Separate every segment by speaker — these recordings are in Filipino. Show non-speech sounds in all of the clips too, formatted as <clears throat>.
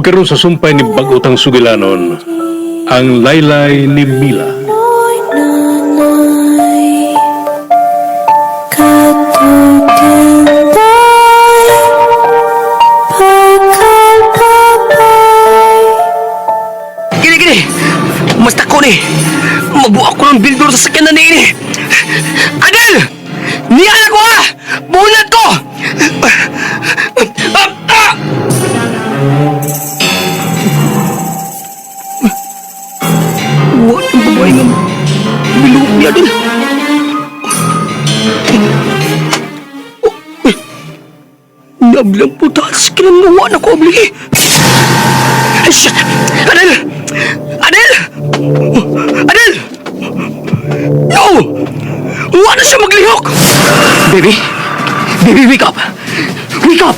Speaker 1: O karon sa sumpay ni Bagutang Sugilanon, ang laylay ni Mila.
Speaker 2: Gini, gini! Basta ko ni! Mabuak ko ng bildor sa sakyan na ni ini! Din. Nablang putas, kinanawa na ko, Abli. Ay, shit! Adel! Adel! Adel! No! Huwag na siya maglihok! Baby! Baby, wake up! Wake up!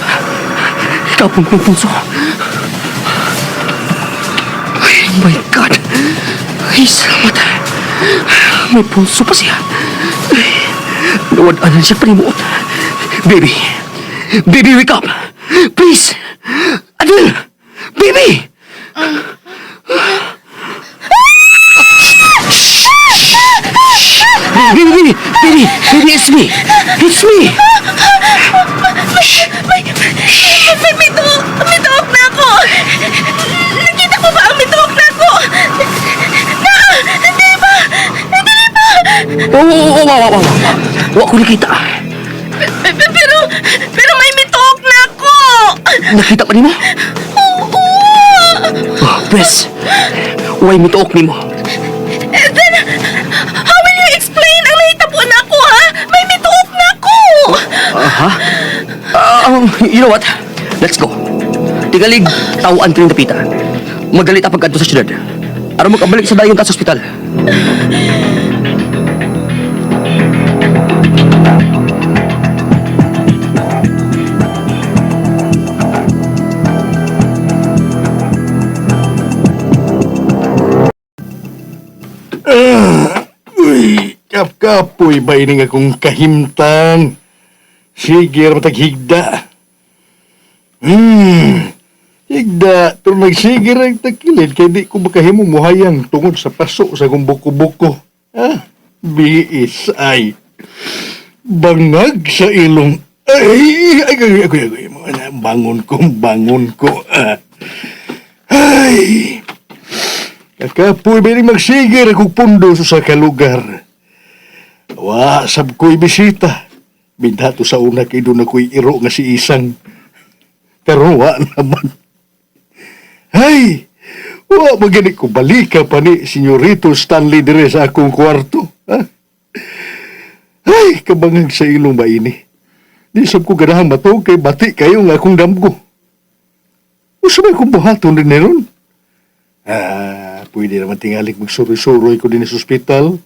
Speaker 2: Ikaw pong puso. Ay, my God! Ay, salamat. May pulso pa siya. Nawad-anan siya panimuot. Baby! Baby, wake up! Please! Adel! Baby! Baby, baby, baby, baby, it's me. It's me.
Speaker 3: May, may, may tuhok, may tuhok na ako! Nakita ko ba ang may tuhok na ako? Na! Hindi ba? Hindi ba?
Speaker 2: Oh, oh, oh, oh, oh. Wa ko nakita.
Speaker 3: Pe- pe- Pero, pero may tuhok na ako!
Speaker 2: Nakita pa ni mo?
Speaker 3: Oo!
Speaker 2: Oh, Pres, why mo tuok ni mo?
Speaker 3: Then, how will you explain ang nahitabo na ako, ha? May tuhok na ako!
Speaker 2: Aha? Um, you know what? Let's go. Tigalig, tawaan ko yung tapita. Magalit pagkanto sa syudad. Aram magkabalik sa dayon ka sa ospital.
Speaker 4: Uy, kap-kapoy ba ini nga kong kahimtang? Sige, matag higda. Hmm, higda, pero nagsigir ang takilid kaya di ko makahimo muhayang tungod sa paso sa kong buko-buko. Ah, ay. Bangag sa ilong. Ay, ay, ay, ay, ay, ay, ay, bangon ko, bangon ko. Ah. Ay, Kakapoy rin magsigir akong pundo sa kalugar. Wa, sab ko'y bisita. Bindato sa una kay doon ako'y iro nga si Isang. Pero wa naman. Ay, wa maganik ko balika pa ni Senyorito Stanley dire sa akong kwarto. Ha? Ay, kabangang sa ilong ba ini? Di sab ko ganahang matog kay bati kayo nga akong damgo. Usa may kong buhaton din? Ah, pwede naman tingali magsuroy-suroy ko din sa ospital.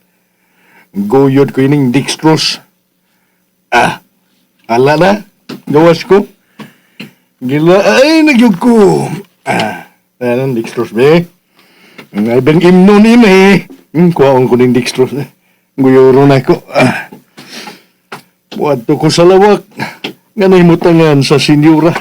Speaker 4: Goyod ko ining dextrose. Ah, ala na. Gawas ko. Gila, ay, nagyog ko. Ah, anong dextrose, be? Ang ibang imno ni na eh. Hmm, kuhaon ko ng dextrose. Guyoro na ko. Ah. Buwato ko sa lawak. Mo tangan sa senyora.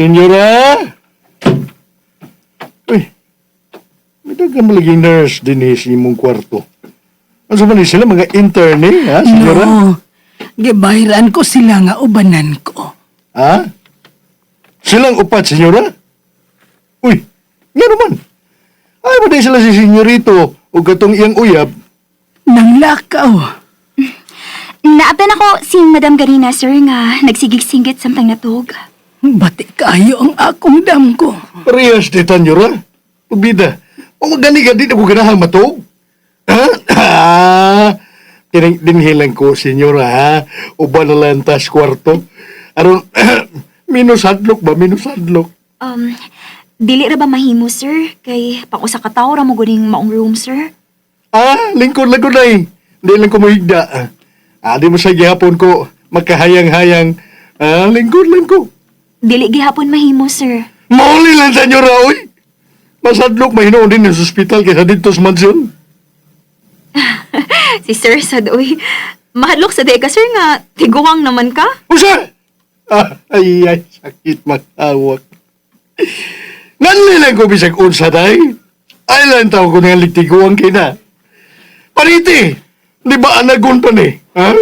Speaker 4: Senyora? Uy, may dagang malaging nurse din eh sa imong kwarto. Ano sa man sila, mga intern eh, ha, senyora?
Speaker 5: No. Gibahiran ko sila nga ubanan ko.
Speaker 4: Ha? Silang upat, senyora? Uy, nga naman. Ay, ba sila si senyorito o katong iyang uyab?
Speaker 5: Nang lakaw.
Speaker 6: Naabdan ako si Madam Garina, sir, nga nagsigig-singgit samtang natog.
Speaker 5: Bati kayo ang akong dam ko.
Speaker 4: Parehas di tanyora. Ubida, o magani ka din ako ganahang matog? Ha? Ha? Tining dinhilan ko, senyora, ha? Uba na lang tas kwarto. Aron, <clears throat> minus hadlok ba? Minus hadlok.
Speaker 6: Um, dili ra ba mahimo, sir? Kay pang usa ka tawo ra mo guning maong room, sir?
Speaker 4: Ah, lingkod lang ko na eh. Hindi lang ko mahigda. Ah, di mo sa gihapon ko makahayang-hayang. Ah, lingkod lang ko.
Speaker 6: Dili gihapon mahimo, sir.
Speaker 4: Mauli lang, senyora, oy. Masadlok mahinoon din sa ospital kaysa dito sa mansyon. <laughs>
Speaker 3: Si Sir Sadoy, mahalok sa deka, sir nga. Tiguang naman ka.
Speaker 4: Usa! Ah, ay, ay, sakit magtawag. Nanlilang ko bisag unsa day. Ay lang tao ko nga ligtiguan kina. Pariti! Di ba anagon pa ni? Ha? <laughs>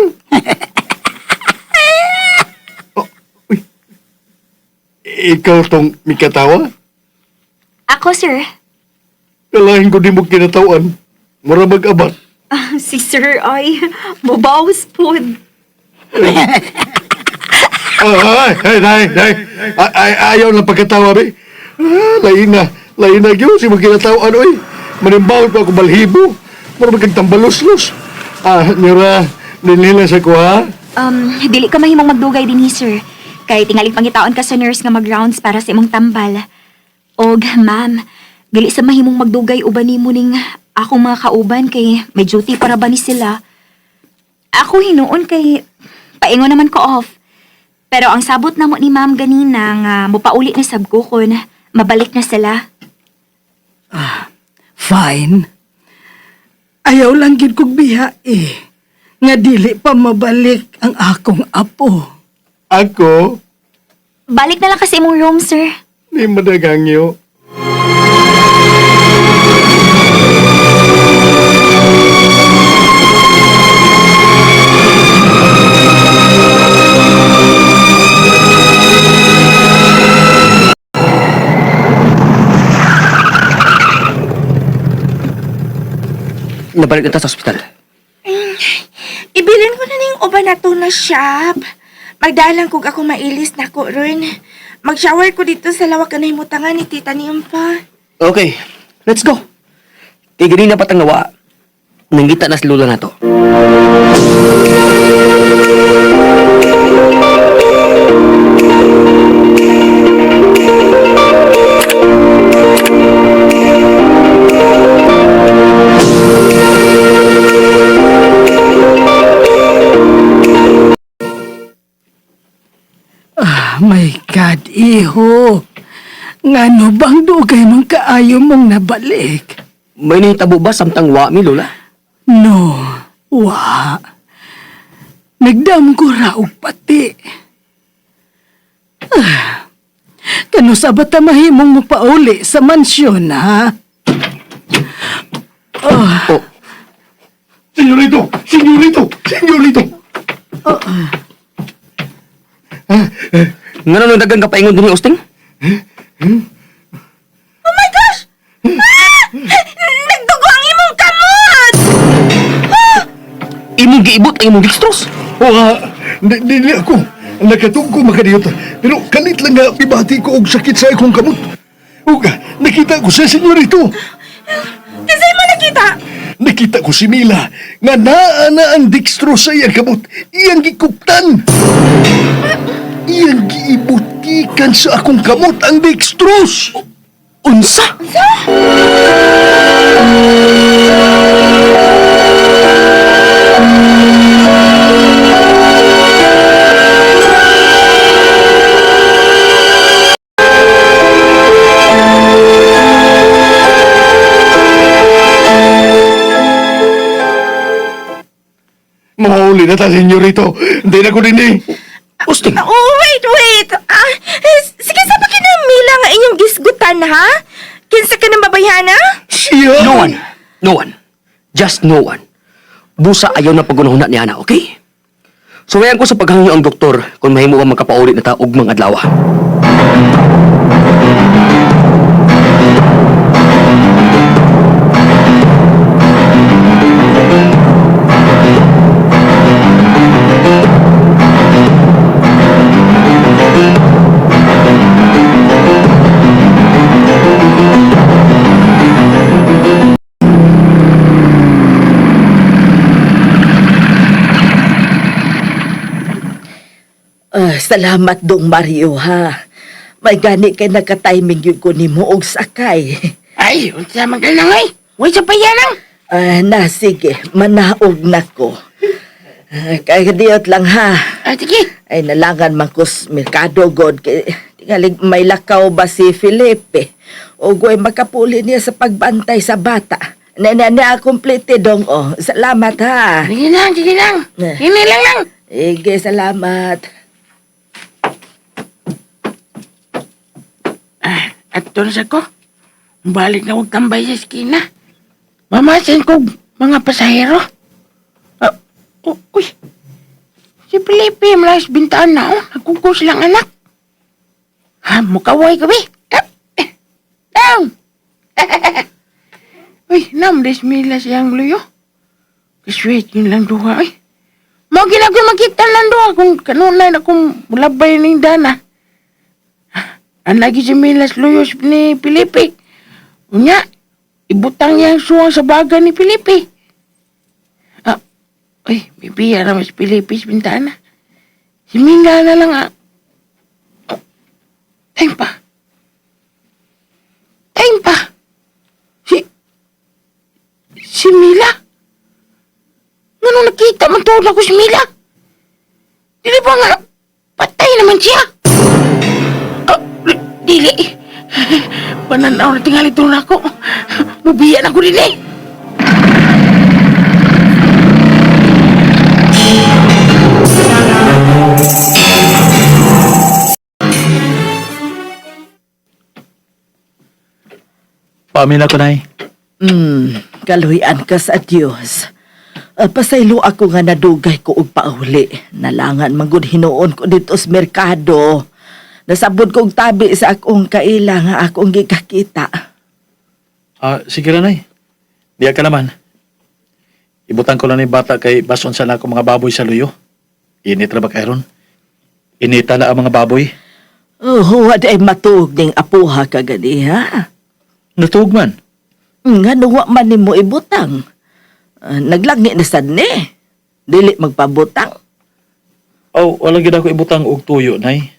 Speaker 4: oh, uy. Ikaw tong mikatawa?
Speaker 6: Ako, sir.
Speaker 4: Kalahin ko di mo kinatawan. Mura mag-abat.
Speaker 3: Ah, si Sir ay mabawas po.
Speaker 4: Ay, ay, ay, ay, ay, ay, ayaw lang pagkatawa, be. Ah, lain na, lain na yun, si magkinatawan, oy. Manimbawal pa ako balhibo. Mura magkagtambalos-los. Ah, nira, dinila sa ko, ha?
Speaker 6: Um, dili ka mahimong magdugay din sir. Kay tingaling pangitaon ka sa nurse nga mag-rounds para sa imong tambal. Og, ma'am, dili sa mahimong magdugay uban nimo ning akong mga kauban kay may duty para ba ni sila. Ako hinuon kay paingon naman ko off. Pero ang sabot na mo ni ma'am ganina nga mupauli na sab ko kun mabalik na sila.
Speaker 5: Fine. Ayaw lang gid kog biha eh. Nga dili pa mabalik ang akong apo.
Speaker 4: Ako,
Speaker 6: Balik na lang kasi imong room, sir.
Speaker 4: di madagangyo.
Speaker 2: Nabalik na ta sa ospital.
Speaker 3: Ibilin ko na ning uban na to na shop. Magdalang kog ako mailis na ko ron. Mag-shower ko dito sa lawak na himutangan ni tita ni Umpa.
Speaker 2: Okay, let's go. Kay ganina pa tangawa. Nanggita na si Lola na to.
Speaker 5: My God, iho. Ngano bang dugay mong kaayo mong nabalik?
Speaker 2: May nahitabo ba samtang wa mi, Lola?
Speaker 5: No, wa. Nagdam ko raw pati. Ah, <sighs> kano sa bata mahimong mo pauli sa mansyon, ha?
Speaker 2: Oh,
Speaker 4: Senyorito! Senyorito! Senyorito!
Speaker 2: Nga nang dagang kapaingon din ni Austin?
Speaker 3: Oh my gosh! Ah! Nagdugo ang imong kamot!
Speaker 2: Imong giibot ang imong dextrose.
Speaker 4: O nga, di- dili ako. Nakatungko makadiyot. Pero kalit lang nga bibati ko og sakit sa akong kamot. O nga, nakita ko sa senyorito.
Speaker 3: Kasi mo nakita!
Speaker 4: Nakita ko si Mila nga naa na ang dextro sa iyang kamot. Iyang gikuptan. Iyang giibutikan sa akong kamot ang dextrose.
Speaker 2: Unsa?
Speaker 4: Mahuli na ta, senyorito. Hindi na ko din eh.
Speaker 2: Austin,
Speaker 3: Oh, wait, wait! Ah, eh, sige sa pakinamila nga inyong gisgutan, ha? Kinsa ka ng babayana?
Speaker 4: Siya.
Speaker 2: no one. No one. Just no one. Busa ayaw na pagunahuna ni Ana, okay? Suwayan ko sa paghangyo ang doktor kung mahimo ka magkapaulit na ta og mga adlaw.
Speaker 7: Salamat dong Mario ha. May gani kay nagka-timing yun ko ni mo og sakay.
Speaker 8: Ay, unsa man ka lang ay. Way sa payanang.
Speaker 7: Ah, na sige, manaog na ko. Ah, kay diot lang ha.
Speaker 8: Ah, sige.
Speaker 7: Ay nalangan man ko sa merkado god kay Tingalig may lakaw ba si Felipe? O go'y makapuli niya sa pagbantay sa bata. Na na na complete dong oh. Salamat ha.
Speaker 8: Sige lang, sige lang. Hini lang lang.
Speaker 7: Ige, salamat.
Speaker 8: At doon sa ko. Balik na huwag tambay sa skina. Mamasin ko mga pasahero. Ah, oh, uy. Si Felipe, malas bintaan na oh. Nagkukos lang anak. Ha, mukaway ka ba? Ah, eh, Down! <laughs> uy, nam desmila siyang luyo. Kaswet yun lang duha, uy. Mau ginagawa makita lang duha kung kanunay na kung labay ng dana. Ang lagi si Milas Luyos ni Felipe. Unya, ibutang niya ang suwang sa baga ni Felipe. Ah, ay, bibiya naman si Felipe sa bintana. Si Minga na lang ah. Oh, time pa. Time pa. Si, si Mila? Ngano nakita man tuod ako si Mila? Dili ba nga, patay naman siya? Ah, dili. Pananaw na tingali doon ako. Mubiyan ako din eh.
Speaker 9: Paamin ako, Nay.
Speaker 7: Hmm, kaluyan ka sa Diyos. Uh, pasaylo ako nga nadugay ko og pauli. Nalangan manggod hinuon ko dito sa merkado. Nasabot kong tabi sa akong kaila nga akong gikakita.
Speaker 9: Ah, sige ra, Nay. Diya ka naman. Ibutang ko lang ni bata kay bason sana ako mga baboy sa luyo. Init ra ba kayron? Inita na ang mga baboy.
Speaker 7: Oh, wala ay matug ning apuha ka gani ha.
Speaker 9: Natug man.
Speaker 7: Nga nuwa man nimo ibutang. Uh, naglangi na sad ni. Dili magpabutang.
Speaker 9: Oh, wala gid ako ibutang og tuyo, Nay.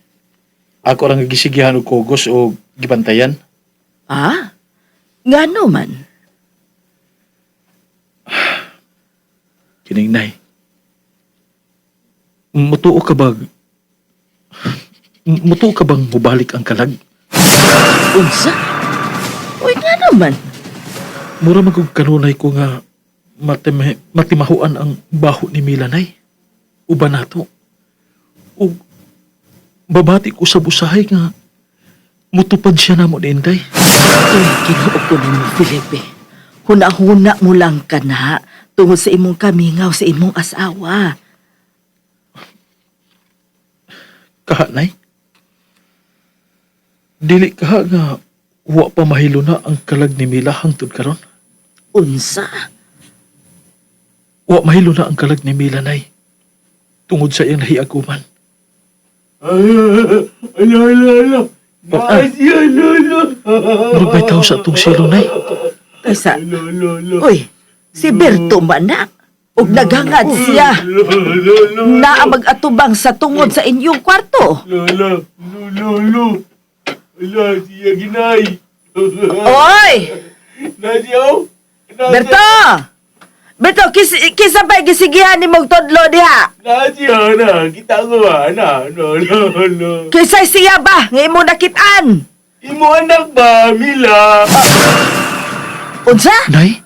Speaker 9: Ako lang gisigihan og kugos o gibantayan.
Speaker 7: Ha? Nga no man.
Speaker 9: Kining Nay. Mutuo ka ba? Mutuo ka bang mubalik ang kalag?
Speaker 7: Unsa? Uy, nga naman.
Speaker 9: Mura kanunay ko nga matime, matimahuan ang baho ni Milanay. Uba nato. O babati ko sa busahay nga mutupad siya na mo ni Inday.
Speaker 7: Uy, kinuog ko ni mo, Felipe. Huna-huna mo lang ka na tungod sa imong kamingaw sa imong asawa.
Speaker 9: Kahanay? Dili ka nga wa pa mahilo na ang kalag ni Mila hangtod karon.
Speaker 7: Unsa?
Speaker 9: Wa mahilo na ang kalag ni Mila nay. Tungod sa iyang nahiaguman.
Speaker 4: Ala, ala, ala.
Speaker 9: Ah.
Speaker 4: Nasi, ala,
Speaker 9: may tao sa atong silo nay.
Speaker 7: Kaysa, uy, si Berto manak. Ug naghangad siya
Speaker 4: Ala, ala, ala.
Speaker 7: na ang mag-atubang sa tungod sa inyong kwarto.
Speaker 4: Ala, ala. Ala, siya ginay.
Speaker 7: Oy!
Speaker 4: Oh. Nasi,
Speaker 7: Berto! Berto, kis kisa pa gisigihan ni mong todlo diha.
Speaker 4: Nasi, ana. Kita ko ana. Ala, ala, ala.
Speaker 7: Kisay siya ba? Nga imo nakitaan.
Speaker 4: Imo anak ba, Mila?
Speaker 7: Unsa?
Speaker 9: Nay?